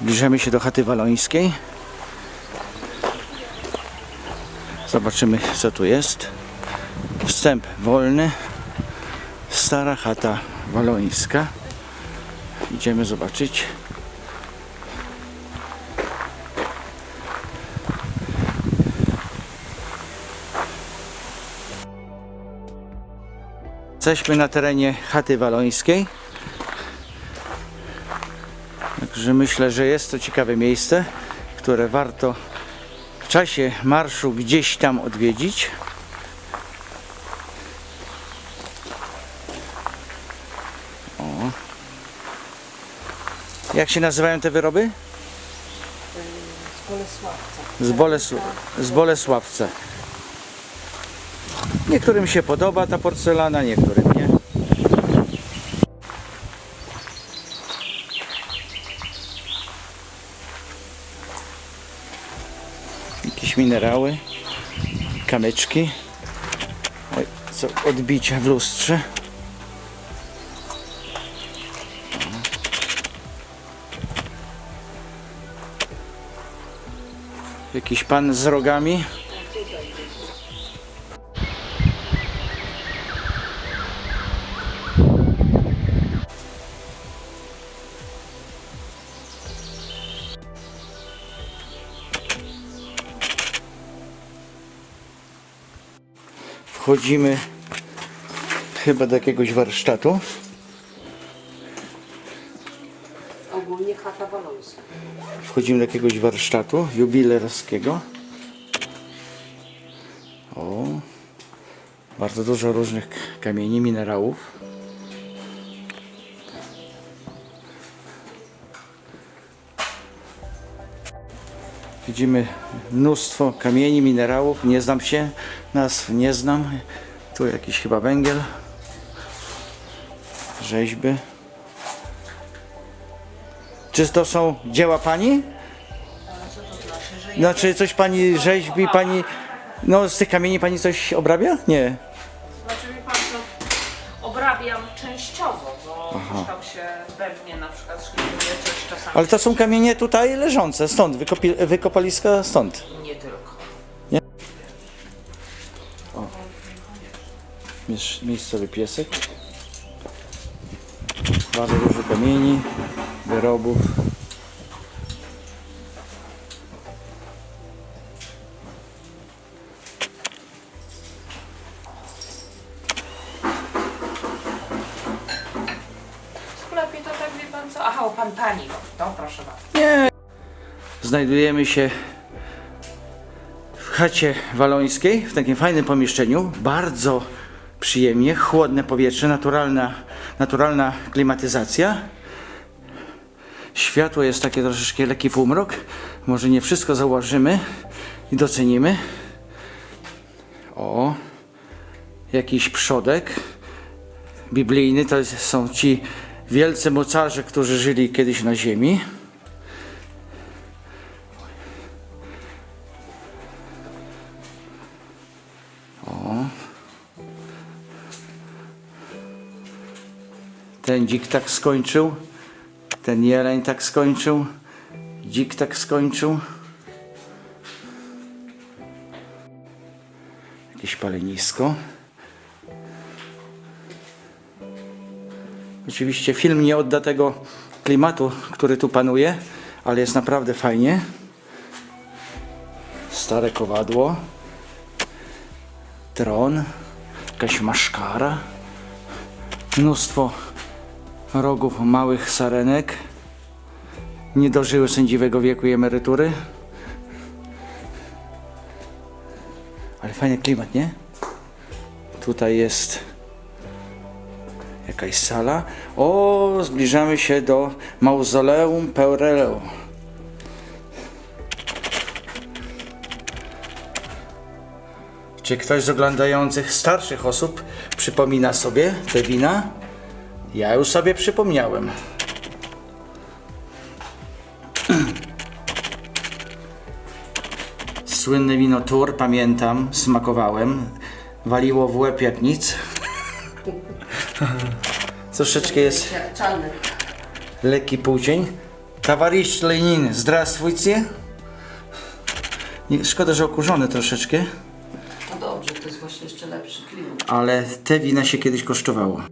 Zbliżamy się do chaty walońskiej. Zobaczymy co tu jest. Wstęp wolny. Stara chata walońska. Idziemy zobaczyć. Jesteśmy na terenie chaty walońskiej. Także myślę, że jest to ciekawe miejsce, które warto w czasie marszu gdzieś tam odwiedzić. O. Jak się nazywają te wyroby? z Bolesławca. Z, Boles z Bolesławca. Niektórym się podoba ta porcelana, niektórym nie. Jakieś minerały, kamyczki. Oj, co odbicia w lustrze. Jakiś pan z rogami. Wchodzimy chyba do jakiegoś warsztatu. Ogólnie chata walońska. Wchodzimy do jakiegoś warsztatu jubilerskiego. O, bardzo dużo różnych kamieni, minerałów. Widzimy mnóstwo kamieni, minerałów. Nie znam się, nazw nie znam. Tu jakiś chyba węgiel, rzeźby. Czy to są dzieła pani? Znaczy coś pani rzeźbi, pani. No z tych kamieni pani coś obrabia? Nie. Znaczy wie pan co, obrabiam częściowo, bo coś tam się we mnie na przykład szkliuje coś czasami. Ale to są kamienie tutaj leżące, stąd, wykopi, wykopaliska stąd. Nie tylko. Miejsc- Miejscowy piesek. Bardzo dużo kamieni, wyrobów. Pani, to proszę bardzo. Znajdujemy się w chacie walońskiej, w takim fajnym pomieszczeniu. Bardzo przyjemnie, chłodne powietrze, naturalna, naturalna klimatyzacja. Światło jest takie troszeczkę lekki półmrok. Może nie wszystko zauważymy i docenimy. O, jakiś przodek biblijny. To jest- są ci wielcy mocarze, którzy żyli kiedyś na ziemi. Ten dzik tak skończył, ten jeleń tak skończył, dzik tak skończył. Jakieś palenisko. Oczywiście film nie odda tego klimatu, który tu panuje, ale jest naprawdę fajnie. Stare kowadło, tron, jakaś maszkara mnóstwo rogów małych sarenek. Nie dożyły sędziwego wieku i emerytury. Ale fajny klimat, nie? Tutaj jest jakaś sala. O, zbliżamy się do mauzoleum Peureleu. Czy ktoś z oglądających starszych osób przypomina sobie te wina? Ja już sobie przypomniałem. Słynne wino Tur, pamiętam, smakowałem. Waliło w łeb jak nic. Troszeczkę jest lekki półcień. Towarzysz Lenin, zdrastwujcie. Szkoda, że okurzone troszeczkę, No dobrze, to jest właśnie jeszcze lepszy klimat. ale te wina się kiedyś kosztowało.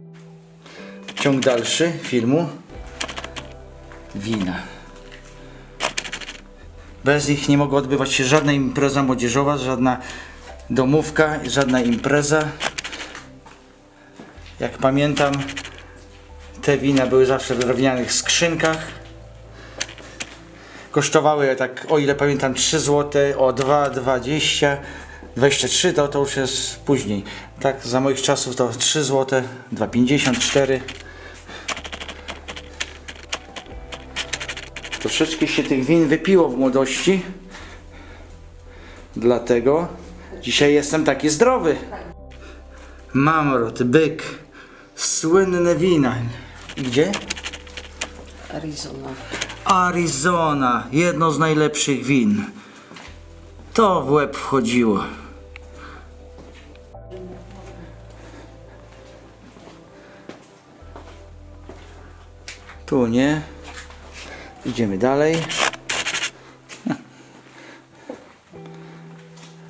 Ciąg dalszy filmu. Wina. Bez nich nie mogła odbywać się żadna impreza młodzieżowa, żadna domówka, żadna impreza. Jak pamiętam, te wina były zawsze w drewnianych skrzynkach. Kosztowały tak, o ile pamiętam, 3 zł, o 2,20, 23 to, to już jest później. Tak, za moich czasów to 3 zł, 2,54. Troszeczkę się tych win wypiło w młodości. Dlatego dzisiaj jestem taki zdrowy. Mamrot, byk, słynne wina. I Gdzie? Arizona. Arizona, jedno z najlepszych win. To w łeb wchodziło. Tu nie. Idziemy dalej.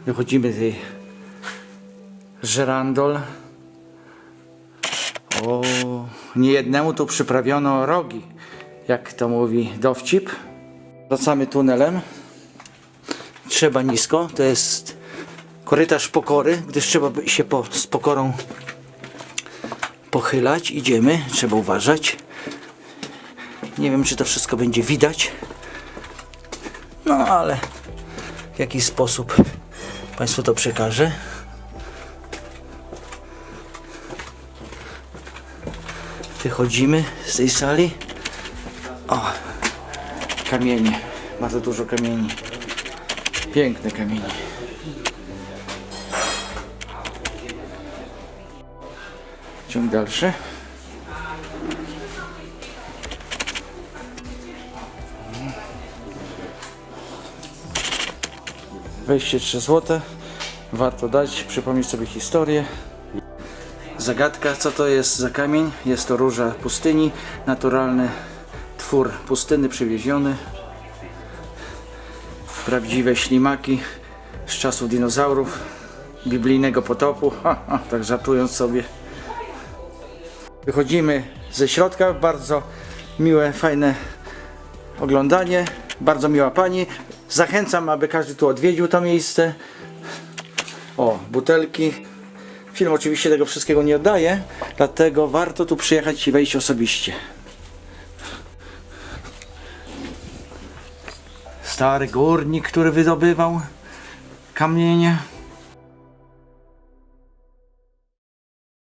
Wychodzimy tej żerandol. O, niejednemu tu przyprawiono rogi, jak to mówi dowcip. Wracamy tunelem. Trzeba nisko, to jest korytarz pokory, gdyż trzeba się po, z pokorą pochylać. Idziemy, trzeba uważać. Nie wiem, czy to wszystko będzie widać. No, ale w jaki sposób Państwu to przekażę. Wychodzimy z tej sali. O, kamienie. Bardzo dużo kamieni. Piękne kamienie. Ciąg dalszy. Wejście 3 zł. Warto dać, przypomnieć sobie historię. Zagadka, co to jest za kamień? Jest to róża pustyni, naturalny twór pustyny przywieziony. Prawdziwe ślimaki z czasów dinozaurów, biblijnego potopu. Ha, ha, tak żartując sobie. Wychodzimy ze środka, bardzo miłe, fajne oglądanie, bardzo miła pani. Zachęcam, aby każdy tu odwiedził to miejsce. O, butelki. Film oczywiście tego wszystkiego nie oddaje, dlatego warto tu przyjechać i wejść osobiście. Stary górnik, który wydobywał kamienie.